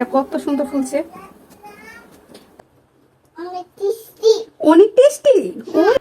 কত সুন্দর ফুলছে? অনেক টেস্টি। অনেক টেস্টি?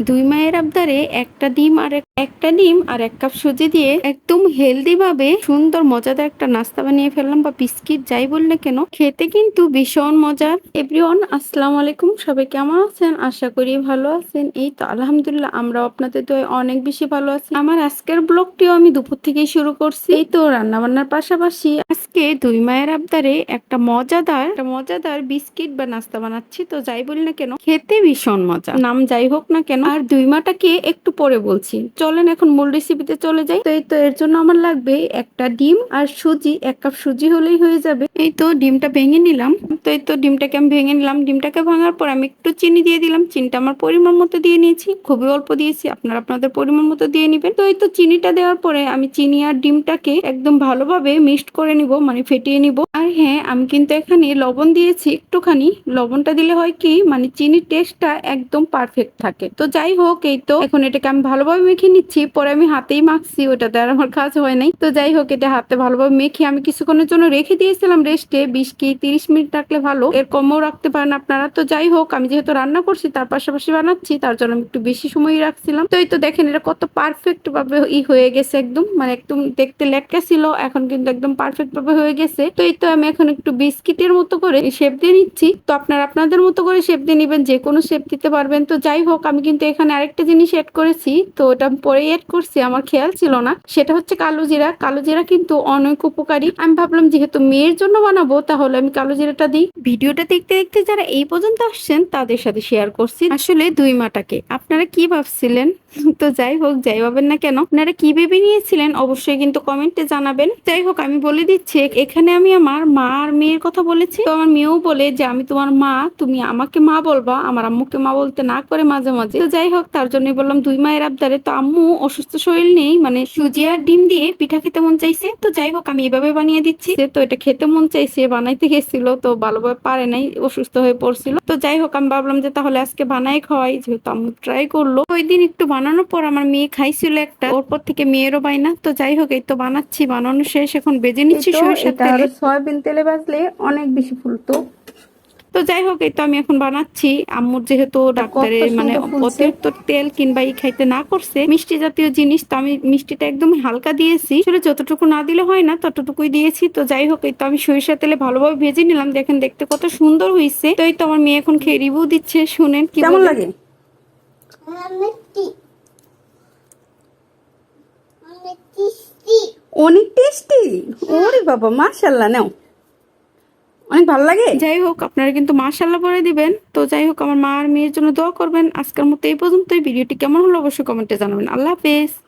দুই মায়ের আবদারে একটা ডিম আর একটা ডিম আর এক কাপ সুজি দিয়ে একদম হেলদি ভাবে সুন্দর মজাদার একটা নাস্তা বানিয়ে ফেললাম বা বিস্কিট যাই বললে কেন, খেতে কিন্তু ভীষণ মজার। এভরিওয়ান আসসালামু আলাইকুম, সবাই কেমন আছেন? আশা করি ভালো আছেন। এই তো আলহামদুলিল্লাহ, আমরাও আপনাদের দয়ে অনেক বেশি ভালো আছি। আমার আজকের ব্লগটিও আমি দুপুর থেকেই শুরু করছি। এই তো রান্না বান্নার পাশাপাশি আজকে দুই মায়ের আবদারে একটা মজাদার একটা মজাদার বিস্কিট বা নাস্তা বানাচ্ছি। তো যাই বলি না কেন, খেতে ভীষণ মজা নাম যাই হোক না কেন আর দুই মাটাকে একটু পরে বলছি। চলেন এখন মূল রেসিপিতে চলে যাই। তো এই তো, এর জন্য আমার লাগবে একটা ডিম আর সুজি। এক কাপ সুজি হলেই হয়ে যাবে। এই তো, ডিমটা ভেঙে নিলাম। তো এই তো, ডিমটাকে আমি ভেঙে নিলাম। ডিমটাকে ভাঙার পর আমি একটু চিনি দিয়ে দিলাম। চিনিটা আমার পরিমাণ মতো দিয়ে নিয়েছি। খুবই অল্প দিয়েছি। আপনারা আপনাদের পরিমাণ মতো দিয়ে নেবেন। তো এই তো, চিনিটা দেওয়ার পরে আমি চিনি আর ডিমটাকে একদম ভালোভাবে মিক্সড করে নিব মানে ফেটিয়ে নিব। আর হ্যাঁ আমি কিন্তু এখানে লবণ দিয়েছি একটুখানি। লবণটা দিলে হয় কি মানে চিনির টেস্টটা একদম পারফেক্ট থাকে। তো যাই হোক এই তো এখন এটাকে আমি ভালোভাবে মেখে নিচ্ছি। পরে আমি হাতেই মাখছি, ওটাতে আর আমার কাজ হয় নাই। তো যাই হোক এটা হাতে ভালোভাবে মেখে আমি কিছুক্ষণের জন্য রেখে দিয়েছিলাম রেস্টে। বিশ কি তিরিশ মিনিট রাখলে ভালো। এর কমও রাখতে পারেন আপনারা। তো যাই হোক আমি যেহেতু রান্না করছি, তার পাশাপাশি বানাচ্ছি, তার জন্য আমি একটু বেশি সময় রাখছিলাম। তো এই তো দেখেন, এটা কত পারফেক্ট ভাবে ই হয়ে গেছে একদম। মানে একদম দেখতে লেটকা ছিল, এখন কিন্তু একদম পারফেক্ট ভাবে হয়ে গেছে। তো এই তো আমি এখন একটু বিস্কিটের মতো করে শেপ দিয়ে নিচ্ছি। তো আপনারা আপনাদের মতো করে শেপ দিয়ে নিবেন যে কোনো শেপ দিতে পারবেন। তো যাই হোক আমি কিন্তু এখানে আরেকটা জিনিস এড করেছি, তো ওটা পরে এড করছি, আমার খেয়াল ছিল না। সেটা হচ্ছে কালো জিরা। কালো জিরা কিন্তু অনেক উপকারী। আমি ভাবলাম যেহেতু মেয়ের জন্য বানাবো, তাহলে আমি কালো জিরাটা দিই। ভিডিওটা দেখতে দেখতে যারা এই পর্যন্ত আসছেন, তাদের সাথে শেয়ার করছি। আসলে দুই মাটাকে। আপনারা কি ভাবছিলেন? তো যাই হোক, যাই ভাবেন না কেন। আপনারা কি ভেবে নিয়েছিলেন? অবশ্যই কিন্তু কমেন্টে জানাবেন। যাই হোক, আমি বলে দিচ্ছি, এখানে আমি আমার মা আর মেয়ের কথা বলেছি। তো আমার মেয়েও বলে যে, আমি তোমার মা, তুমি আমাকে মা বলবা। আমার আম্মুকে মা বলতে না করে মাঝে মাঝে। যাই হোক তার জন্য বললাম দুই মায়ের আবদারে তো আম্মু অসুস্থ শরীর নেই মানে সুজি আর ডিম দিয়ে পিঠা খেতে মন চাইছে। তো যাই হোক আমি এভাবে বানিয়ে দিচ্ছি। তো এটা খেতে মন চাইছে বানাইতে গেছিল তো ভালোভাবে পারে নাই অসুস্থ হয়ে পড়ছিল। তো যাই হোক আমি ভাবলাম যে তাহলে আজকে বানাই খাওয়াই যেহেতু আম্মু ট্রাই করল। ওই দিন একটু বানানোর পর আমার মেয়ে খাইছিল একটা ওর পর থেকে মেয়েরও বাইনা তো যাই হোক এই তো বানাচ্ছি বানানো শেষ এখন বেজে নিচ্ছি সরিষার তেলে। সয়াবিন তেলে ভাজলে অনেক বেশি ফুলতো। তো যাই হোক এই তো আমি এখন বানাচ্ছি। আম্মুর যেহেতু ডাক্তারে সুন্দর মানে অতিরিক্ত তেল কিংবা ই খাইতে না করছে মিষ্টি জাতীয় জিনিস তো আমি মিষ্টিটা একদম হালকা দিয়েছি। আসলে যতটুকু না দিলে হয় না ততটুকুই দিয়েছি। তো যাই হোক এই তো আমি সরিষা তেলে ভালোভাবে ভেজে নিলাম। দেখেন দেখতে কত সুন্দর হয়েছে তো এই তো আমার মেয়ে এখন খেয়ে রিভিউ দিচ্ছে শুনেন কি কেমন লাগে? অনেক টেস্টি অনেক টেস্টি ওরে বাবা মাশাল্লাহ নাও। অনেক ভালো লাগে। যাই হোক, আপনারা কিন্তু মাশাল্লাহ পরে দিবেন। তো যাই হোক, আমার মা আর মেয়ের জন্য দোয়া করবেন। আজকের মতো এই পর্যন্তই। ভিডিওটি কেমন হলো অবশ্যই কমেন্টে জানাবেন। আল্লাহ হাফেজ।